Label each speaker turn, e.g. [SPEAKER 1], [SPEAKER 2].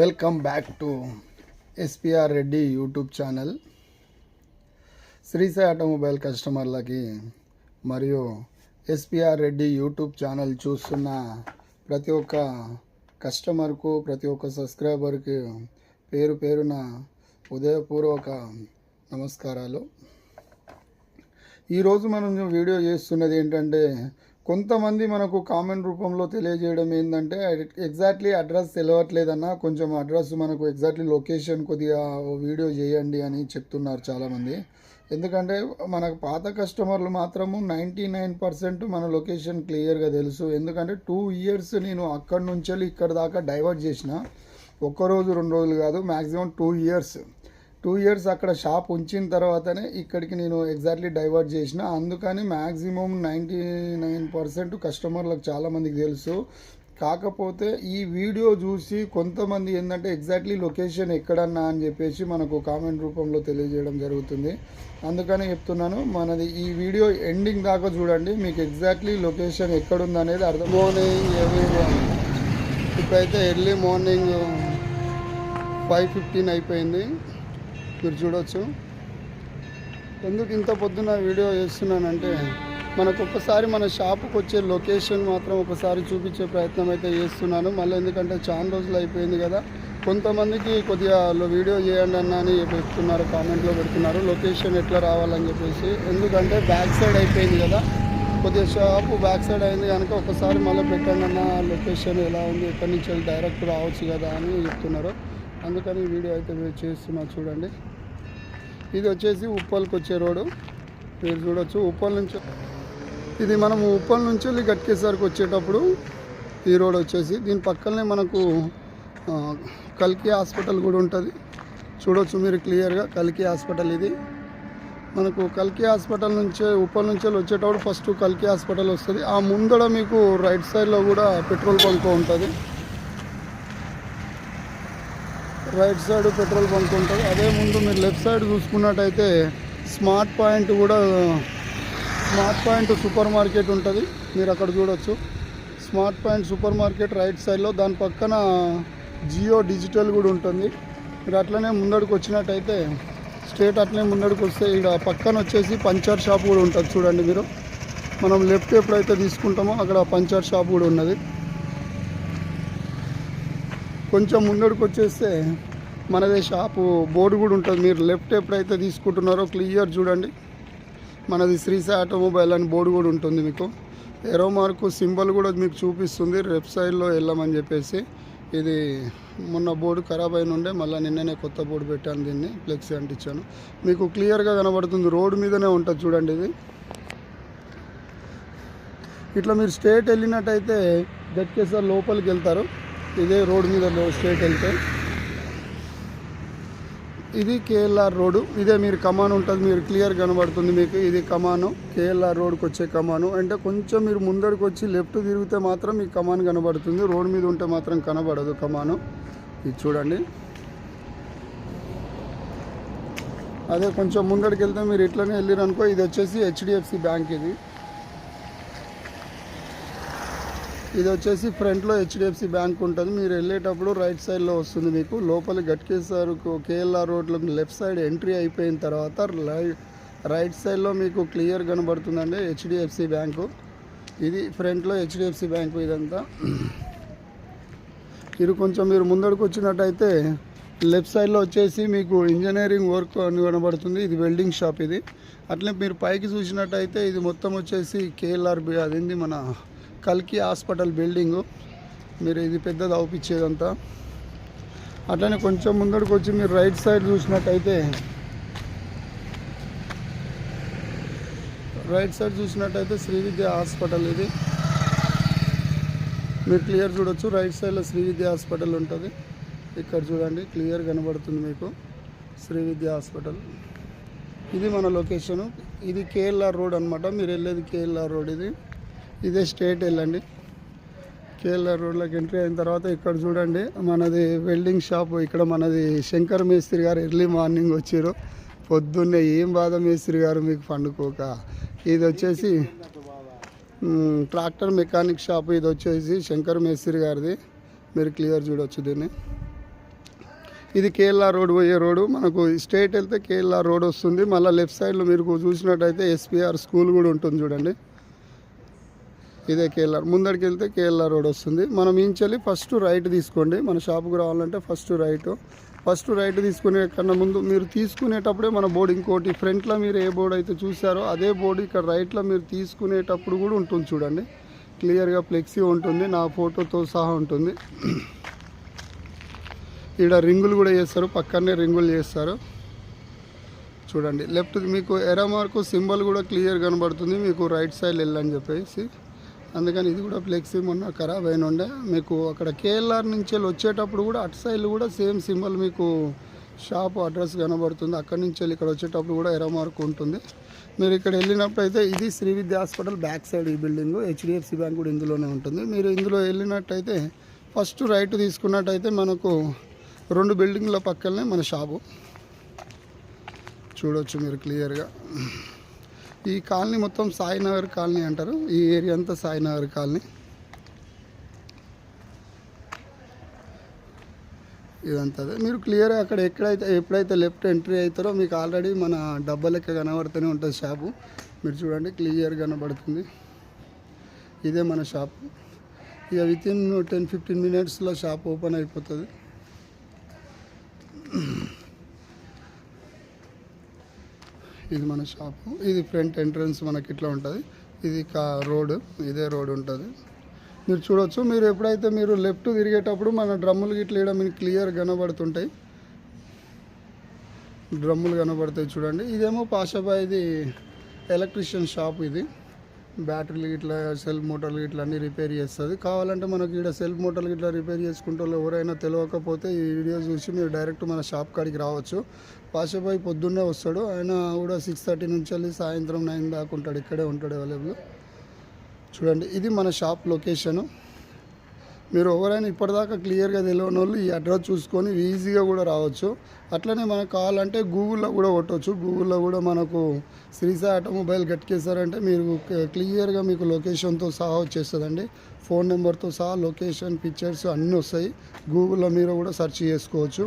[SPEAKER 1] Welcome back to SPR Reddy YouTube channel. Sri Sai automobile కస్టమర్లకి మరియు SPR Reddy YouTube channel చూస్తున్న ప్రతి ఒక్క కస్టమర్కు ప్రతి ఒక్క సబ్స్క్రైబర్కి పేరు పేరున ఉదయపూర్వక నమస్కారాలు. ఈరోజు మనం వీడియో చేస్తున్నది ఏంటంటే కొంతమంది మనకు కామెంట్ రూపంలో తెలియజేయడం ఏంటంటే ఎగ్జాక్ట్లీ అడ్రస్ తెలియట్లేదన్న కొంచెం అడ్రస్ మనకు ఎగ్జాక్ట్లీ లొకేషన్ కొద్దిగా వీడియో చేయండి అని చెప్తున్నారు చాలామంది. ఎందుకంటే మనకు పాత కస్టమర్లు మాత్రము నైంటీ నైన్ పర్సెంట్ మన లొకేషన్ క్లియర్గా తెలుసు. ఎందుకంటే టూ ఇయర్స్ నేను అక్కడి నుంచి వెళ్ళి ఇక్కడ దాకా డైవర్ట్ చేసిన. ఒక్కరోజు రెండు రోజులు కాదు maximum two years two years అక్కడ షాప్ ఉంచిన తర్వాతనే ఇక్కడికి నేను ఎగ్జాక్ట్లీ డైవర్ట్ చేసిన. అందుకని మ్యాక్సిమం నైంటీ నైన్ పర్సెంట్ కస్టమర్లకు చాలామందికి తెలుసు. కాకపోతే ఈ వీడియో చూసి కొంతమంది ఏంటంటే ఎగ్జాక్ట్లీ లొకేషన్ ఎక్కడన్నా అని చెప్పేసి మనకు కామెంట్ రూపంలో తెలియజేయడం జరుగుతుంది. అందుకని చెప్తున్నాను మనది ఈ వీడియో ఎండింగ్ దాకా చూడండి. మీకు ఎగ్జాక్ట్లీ లొకేషన్ ఎక్కడుంది అనేది అర్థం మార్నింగ్ ఎవ్రీ ఇప్పుడైతే ఎర్లీ మార్నింగ్ ఫైవ్ ఫిఫ్టీన్ అయిపోయింది. మీరు చూడొచ్చు. ఎందుకు ఇంత పొద్దున వీడియో చేస్తున్నానంటే మనకు ఒక్కసారి మన షాప్కి వచ్చే లొకేషన్ మాత్రం ఒకసారి చూపించే ప్రయత్నం అయితే చేస్తున్నాను. మళ్ళీ ఎందుకంటే చాలా రోజులు అయిపోయింది కదా. కొంతమందికి కొద్దిగా వీడియో చేయండి అన్న అని పెడుతున్నారు కామెంట్లో పెడుతున్నారు. లొకేషన్ ఎట్లా రావాలని చెప్పేసి. ఎందుకంటే బ్యాక్ సైడ్ అయిపోయింది కదా. కొద్దిగా షాపు బ్యాక్ సైడ్ అయింది కనుక ఒకసారి మళ్ళీ పెట్టండి అన్న లొకేషన్ ఎలా ఉంది ఎక్కడి నుంచి వెళ్ళి డైరెక్ట్ రావచ్చు కదా అని చెప్తున్నారు. అందుకని వీడియో అయితే మీరు చేస్తున్నా చూడండి. ఇది వచ్చేసి ఉప్పల్కి వచ్చే రోడ్డు. మీరు చూడొచ్చు ఉప్పల్ నుంచి. ఇది మనం ఉప్పల్ నుంచి వెళ్ళి గట్కేసరికి వచ్చేటప్పుడు ఈ రోడ్ వచ్చేసి. దీని పక్కనే మనకు కల్కి హాస్పిటల్ కూడా ఉంటుంది. చూడొచ్చు మీరు క్లియర్గా కల్కి హాస్పిటల్ ఇది. మనకు కల్కి హాస్పిటల్ నుంచే ఉప్పల్ నుంచి వెళ్ళి వచ్చేటప్పుడు ఫస్ట్ కల్కి హాస్పిటల్ వస్తుంది. ఆ ముందడ మీకు రైట్ సైడ్లో కూడా పెట్రోల్ బంక్ ఉంటుంది. రైట్ సైడ్ పెట్రోల్ బంక్ ఉంటుంది. అదే ముందు మీరు లెఫ్ట్ సైడ్ చూసుకున్నట్టయితే స్మార్ట్ పాయింట్ కూడా స్మార్ట్ పాయింట్ సూపర్ మార్కెట్ ఉంటుంది. మీరు అక్కడ చూడొచ్చు. Smart point supermarket right సైడ్లో. దాని పక్కన జియో డిజిటల్ కూడా ఉంటుంది. మీరు అట్లనే ముందడికి వచ్చినట్టయితే స్ట్రేట్ అట్లనే ముందడికి వస్తే ఇక్కడ పక్కన వచ్చేసి పంచర్ షాప్ కూడా ఉంటుంది చూడండి మీరు. మనం లెఫ్ట్ ఎప్పుడైతే తీసుకుంటామో అక్కడ పంచర్ షాప్ కూడా ఉన్నది. కొంచెం ముందడికి వచ్చేస్తే మనదే షాపు. బోర్డు కూడా ఉంటుంది మీరు లెఫ్ట్ ఎప్పుడైతే తీసుకుంటున్నారో క్లియర్ చూడండి. మనది శ్రీసాయి ఆటోమొబైల్ అని బోర్డు కూడా ఉంటుంది మీకు. ఎరో మార్కు సింబల్ కూడా మీకు చూపిస్తుంది. లెఫ్ట్ సైడ్లో వెళ్ళమని చెప్పేసి ఇది మొన్న బోర్డు ఖరాబ్ అయిన ఉండే మళ్ళీ నిన్ననే కొత్త బోర్డు పెట్టాను దీన్ని ఫ్లెక్సీ అంటించాను మీకు క్లియర్గా కనబడుతుంది. రోడ్డు మీదనే ఉంటుంది చూడండి ఇది. ఇట్లా మీరు స్టేట్ వెళ్ళినట్టయితే గట్కేసారి లోపలికి వెళ్తారు. ఇదే రోడ్ మీద స్ట్రేట్ వెళ్తే. ఇది కేఎల్ఆర్ రోడ్డు. ఇదే మీరు కమాన్ ఉంటుంది మీరు క్లియర్ కనబడుతుంది మీకు. ఇది కమాను కేఎల్ఆర్ రోడ్కి వచ్చే కమాను. అంటే కొంచెం మీరు ముందరికి వచ్చి లెఫ్ట్ తిరిగితే మాత్రం మీకు కమాన్ కనబడుతుంది. రోడ్ మీద ఉంటే మాత్రం కనబడదు కమాను. ఇది చూడండి. అదే కొంచెం ముందరికి వెళ్తే మీరు ఇట్లనే వెళ్ళారు అనుకో ఇది వచ్చేసి హెచ్డిఎఫ్సి బ్యాంక్ ఇది. ఇది వచ్చేసి ఫ్రంట్లో హెచ్డిఎఫ్సి బ్యాంక్ ఉంటుంది. మీరు వెళ్ళేటప్పుడు రైట్ సైడ్లో వస్తుంది మీకు. లోపల గట్కేసారు కేఎల్ఆర్ రోడ్లో లెఫ్ట్ సైడ్ ఎంట్రీ అయిపోయిన తర్వాత రైట్ సైడ్లో మీకు క్లియర్ కనబడుతుందండి హెచ్డిఎఫ్సి బ్యాంకు ఇది ఫ్రంట్లో హెచ్డిఎఫ్సి బ్యాంకు ఇదంతా. ఇది కొంచెం మీరు ముందడుకు వచ్చినట్టయితే లెఫ్ట్ సైడ్లో వచ్చేసి మీకు ఇంజనీరింగ్ వర్క్ అని కనబడుతుంది. ఇది వెల్డింగ్ షాప్ ఇది. అట్లే మీరు పైకి చూసినట్టయితే ఇది మొత్తం వచ్చేసి కేఎల్ఆర్బి అదేంది మన కల్కి హాస్పిటల్ బిల్డింగు. మీరు ఇది పెద్దది అవుపిచ్చేదంతా. అట్లనే కొంచెం ముందరకు వచ్చి మీరు రైట్ సైడ్ చూసినట్టయితే రైట్ సైడ్ చూసినట్టయితే శ్రీ విద్య హాస్పిటల్ ఇది. మీరు క్లియర్ చూడొచ్చు రైట్ సైడ్లో శ్రీ విద్య హాస్పిటల్ ఉంటుంది. ఇక్కడ చూడండి క్లియర్ కనబడుతుంది మీకు. శ్రీ విద్య హాస్పిటల్. ఇది మన లొకేషను. ఇది కేఎల్ఆర్ రోడ్ అనమాట మీరు వెళ్ళేది కేఎల్ఆర్ రోడ్ ఇది. ఇదే స్టేట్ వెళ్ళండి. కేరళ రోడ్లోకి ఎంట్రీ అయిన తర్వాత ఇక్కడ చూడండి మనది వెల్డింగ్ షాప్ ఇక్కడ మనది శంకర్ మేస్త్రి గారు ఎర్లీ మార్నింగ్ వచ్చారు. పొద్దున్నే ఏం బాధ మేస్త్రి గారు మీకు పండుకోక? ఇది వచ్చేసి ట్రాక్టర్ మెకానిక్ షాప్ ఇది వచ్చేసి శంకర్ మేస్త్రి గారిది. మీరు క్లియర్ చూడొచ్చు దీన్ని. ఇది కేరళ రోడ్ పోయే రోడ్డు మనకు స్ట్రేట్ వెళ్తే కేఎల్ఆర్ రోడ్ వస్తుంది. మళ్ళీ లెఫ్ట్ సైడ్లో మీరు చూసినట్టయితే ఎస్పీఆర్ స్కూల్ కూడా ఉంటుంది చూడండి. ఇదే కేఎల్ఆర్. ముందడికి వెళ్తే కేఎల్ఆర్ రోడ్ వస్తుంది. మనం ఇంచెల్లి ఫస్ట్ రైట్ తీసుకోండి. మన షాప్కి రావాలంటే ఫస్ట్ రైట్ ఫస్ట్ రైట్ తీసుకునే కన్నా ముందు మీరు తీసుకునేటప్పుడే మన బోర్డు ఇంకోటి ఫ్రంట్లో మీరు ఏ బోర్డు అయితే చూసారో అదే బోర్డు ఇక్కడ రైట్లో మీరు తీసుకునేటప్పుడు కూడా ఉంటుంది చూడండి. క్లియర్గా ఫ్లెక్సీ ఉంటుంది. నా ఫోటోతో సహా ఉంటుంది. ఇక్కడ రింగులు కూడా చేస్తారు. పక్కనే రింగులు చేస్తారు. చూడండి. లెఫ్ట్ మీకు ఎర మార్కు సింబల్ కూడా క్లియర్ కనబడుతుంది. మీకు రైట్ సైడ్ వెళ్ళని చెప్పేసి. అందుకని ఇది కూడా ఫ్లెక్సీ మొన్న ఖరాబ్ అయిన ఉండే. మీకు అక్కడ కేఎల్ఆర్ నుంచి వెళ్ళి వచ్చేటప్పుడు కూడా అటు సైడ్ కూడా సేమ్ సింబల్ మీకు షాప్ అడ్రస్ కనబడుతుంది. అక్కడి నుంచి వెళ్ళి ఇక్కడ వచ్చేటప్పుడు కూడా ఎరో మార్క్ ఉంటుంది. మీరు ఇక్కడ వెళ్ళినప్పుడు అయితే ఇది Sri Vidya hospital back side ఈ బిల్డింగ్. హెచ్డిఎఫ్సి బ్యాంక్ కూడా ఇందులోనే ఉంటుంది. మీరు ఇందులో వెళ్ళినట్టయితే ఫస్ట్ రైట్ తీసుకున్నట్టయితే మనకు రెండు బిల్డింగ్ల పక్కనే మన షాపు. చూడొచ్చు మీరు క్లియర్గా. ఈ కాలనీ మొత్తం సాయినగర్ కాలనీ అంటారు. ఈ ఏరియా అంతా సాయినగర్ కాలనీ. ఇదంతా మీరు క్లియర్గా అక్కడ ఎక్కడైతే ఎప్పుడైతే లెఫ్ట్ ఎంట్రీ అవుతారో మీకు ఆల్రెడీ మన డబ్బా లెక్క కనబడుతూనే ఉంటుంది షాపు. మీరు చూడండి క్లియర్ కనబడుతుంది. ఇదే మన షాప్. ఇక విత్ ఇన్ టెన్ ఫిఫ్టీన్ మినిట్స్లో షాప్ ఓపెన్ అయిపోతుంది. ఇది మన షాపు. ఇది ఫ్రంట్ ఎంట్రన్స్ మనకి ఇట్లా ఉంటుంది. ఇది కా రోడ్ ఇదే రోడ్ ఉంటుంది. మీరు చూడొచ్చు. మీరు ఎప్పుడైతే మీరు లెఫ్ట్ తిరిగేటప్పుడు మన డ్రమ్ములు గిట్ల ఇవ్వడం మీకు క్లియర్ కనబడుతుంటాయి. డ్రమ్ములు కనబడతాయి చూడండి. ఇదేమో పాషాబాయిది ఎలక్ట్రీషియన్ షాప్ ఇది. బ్యాటరీలు ఇట్లా సెల్ఫ్ మోటార్లు ఇట్లా అన్నీ రిపేర్ చేస్తుంది. కావాలంటే మనకి ఇక్కడ సెల్ఫ్ మోటార్లు ఇట్లా రిపేర్ చేసుకుంటే ఎవరైనా తెలియకపోతే ఈ వీడియో చూసి మీరు డైరెక్ట్ మన షాప్ కాడికి రావచ్చు. పాషాబాయి పొద్దున్నే వస్తాడు. ఆయన కూడా సిక్స్ థర్టీ నుంచి వెళ్ళి సాయంత్రం నైన్ దాకా ఉంటాడు. ఇక్కడే ఉంటాడు అవైలబుల్ చూడండి ఇది మన షాప్ లొకేషను. మీరు ఎవరైనా ఇప్పటిదాకా క్లియర్గా తెలియని వాళ్ళు ఈ అడ్రస్ చూసుకొని ఈజీగా కూడా రావచ్చు. అట్లనే మనకు కావాలంటే గూగుల్లో కూడా కొట్టవచ్చు గూగుల్లో కూడా మనకు శ్రీసాయి ఆటోమొబైల్ గట్కేసారంటే మీరు క్లియర్గా మీకు లొకేషన్తో సహా వచ్చేస్తుందండి. ఫోన్ నెంబర్తో సహా లొకేషన్ పిక్చర్స్ అన్నీ వస్తాయి. గూగుల్లో మీరు కూడా సెర్చ్ చేసుకోవచ్చు.